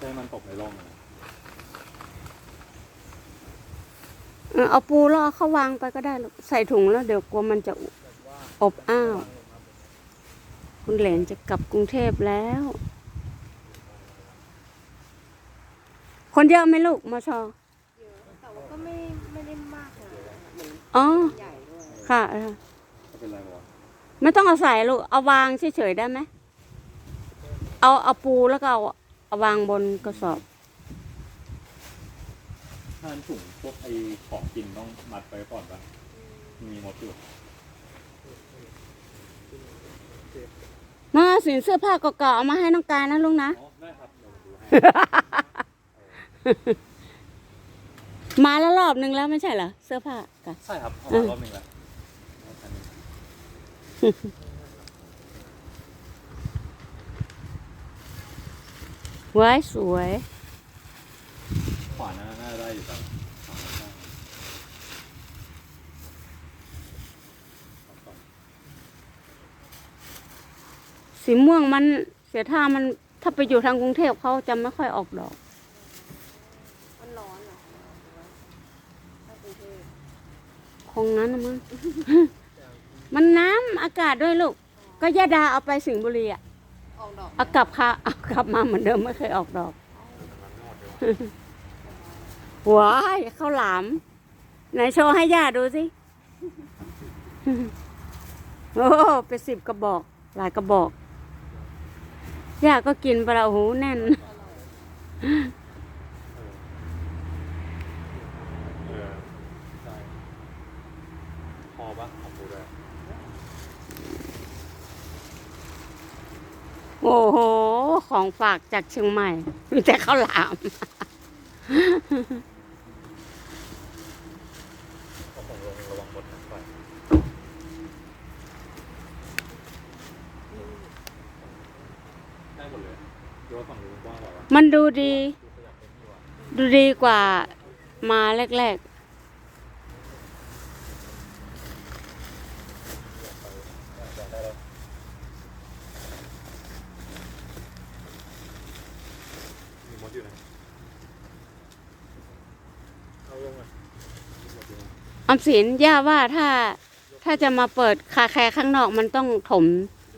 ให้มันตกในร่องนะเออเอาปูล่อเขาวางไปก็ได้ลูกใส่ถุงแล้วเดี๋ยวกลัวมันจะอบอ้าว คุณเหลนจะกลับกรุงเทพแล้ว คนเยอะไหมลูกมชเยอะแต่ว่าก็ไม่ไม่ได้มากเลยเหมือนอ๋อ ใหญ่ด้วยค่ะเออก็เป็นไรวะไม่ต้องเอาใส่ลูก เอาวางเฉยๆได้ไหม เอาเอาปูแล้วก็เอา เอาวางบนกระสอบ ถ้าอันถุงพวกไอ้ของกินต้องมัดไปก่อนปะมีมดอยู่มาสินเสื้อผ้าเก่าๆเอามาให้น้องกายนะลุงนะ อ๋อได้ครับเดี๋ยวผมดูให้ มาแล้วรอบนึงแล้วไม่ใช่เหรอเสื้อผ้ากันใช่ครับเอามารอบหนึ่งแล้ว เอาอันนี้ไว้สวย ขวาน่าน่าได้อยู่ครับขวาน่าได้เอาก่อนสีม่วงมันเสียท่ามันถ้าไปอยู่ทางกรุงเทพเขาจะไม่ค่อยออกดอก มันร้อนเหรอถ้ากรุงเทพคงนั้นนะมั้ง มันน้ำอากาศด้วยลูก ก็ยาดาเอาไปสิงห์บุรีอะ ออกดอกเอากลับค่ะเอากลับมาเหมือนเดิมไม่เคยออกดอกว้ายข้าวหลามไหนโชว์ให้ย่าดูสิโอ้เป็นสิบกระบอก หลายกระบอกย่าก็กินไปแล้วโอ้โหแน่นเออใช่พอปะเอาปูด้วย อ้โห ของฝากจากเชียงใหม่ มีแต่ข้าวหลามเอาของลงระวังหมดนะไปได้หมดเลยดูว่าฝั่งนู้นกว้างกว่าวะมันดูดีดูขยับไปนี่ว่ะดูดีกว่ามาแรกได้แล้ว มีมดอยู่นะเอาลงอะมีมดอยู่นะๆออมสินย่าว่าถ้า ถ้าจะมาเปิดคาแคร์ข้างนอกมันต้องถม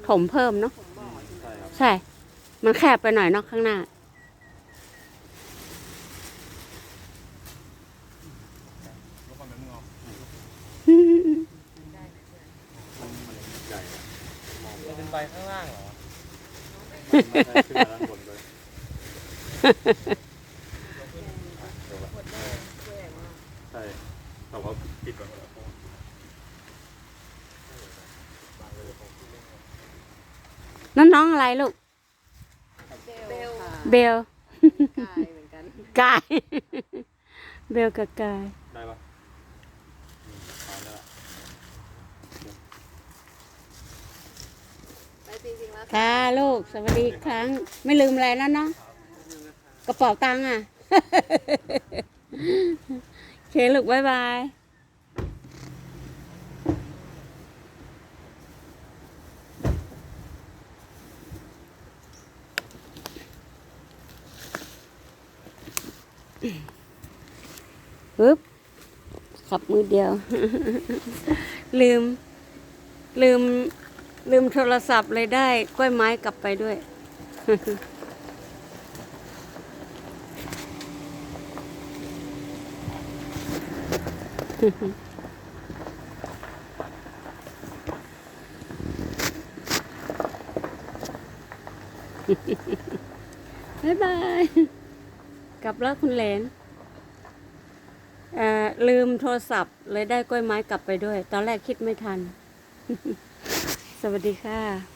ถมเพิ่มเนาะผมบอกใช่ไหมใช่ครับใช่ มันแคบไปหน่อยเนอกข้างหน้า แล้วความนั้นมึงเอามันใหญ่อะมองไม่มันเป็นใบข้างล่างเหรอ ได้ขึ้นมาด้านบน ใหญ่มากใช่แต่ว่าปิดก่อนแล้วนั่นน้องอะไรลูก เบลค่ะเบลกายเหมือนกันกาย เบลกับกาย ได้ปะอืมพอแล้วไปจริงๆแล้วค่ะลูกสวัสดีอีกครั้ง ไม่ลืมอะไรแล้วเนาะ กระเป๋าตังค์อะโอเคลูกบ๊ายบายปึ๊บขับมือเดียว ลืม ลืม ลืมโทรศัพท์เลยได้ กล้วยไม้กลับไปด้วย บ๊ายบาย กลับแล้วคุณเลนเอ่อลืมโทรศัพท์ เลยได้กล้วยไม้กลับไปด้วย ตอนแรกคิดไม่ทัน สวัสดีค่ะ